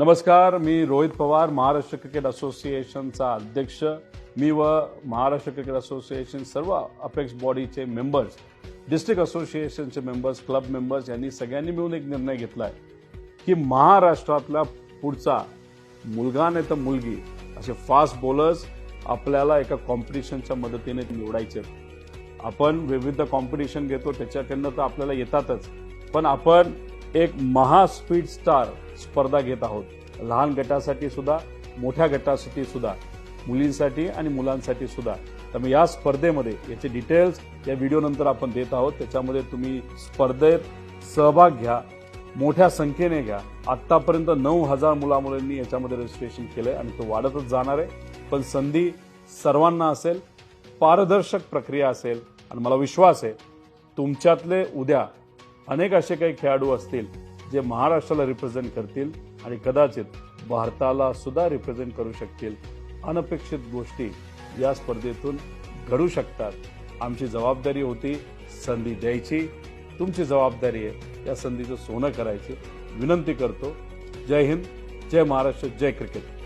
नमस्कार मी रोहित पवार महाराष्ट्र क्रिकेट असोसिएशनचा अध्यक्ष. मी व महाराष्ट्र क्रिकेट असोसिएशन सर्व अपेक्स बॉडीचे मेंबर्स डिस्ट्रिक्ट असोसिएशनचे मेंबर्स क्लब मेंबर्स यांनी सगळ्यांनी मिळून एक निर्णय घेतला आहे की महाराष्ट्रातला पुढचा मुलगा नाही तर मुलगी असे फास्ट बॉलर्स आपल्याला एका कॉम्पिटिशनच्या मदतीने निवडायचे. आपण विविध कॉम्पिटिशन घेतो त्याच्याकडनं तर आपल्याला येतातच. पण आपण एक महा स्पीड स्टार स्पर्धा घेत आहोत. लहान गटासाठी सुद्धा मोठ्या गटासाठी सुद्धा मुलींसाठी आणि मुलांसाठी सुद्धा. त्यामुळे या स्पर्धेमध्ये याचे डिटेल्स या व्हिडिओ नंतर आपण देत आहोत. त्याच्यामध्ये तुम्ही स्पर्धेत सहभाग घ्या मोठ्या संख्येने घ्या. आतापर्यंत नऊ हजार मुलामुलींनी याच्यामध्ये रजिस्ट्रेशन केलंय आणि तो वाढतच जाणार आहे. पण संधी सर्वांना असेल पारदर्शक प्रक्रिया असेल आणि मला विश्वास आहे तुमच्यातले उद्या अनेक असे काही खेळाडू असतील जे महाराष्ट्राला रिप्रेझेंट करतील आणि कदाचित भारताला सुद्धा रिप्रेझेंट करू शकतील. अनपेक्षित गोष्टी या स्पर्धेतून घडू शकतात. आमची जबाबदारी होती संधी द्यायची. तुमची जबाबदारी आहे. या संधीचं सोनं करायची. विनंती करतो. जय हिंद. जय महाराष्ट्र. जय क्रिकेट.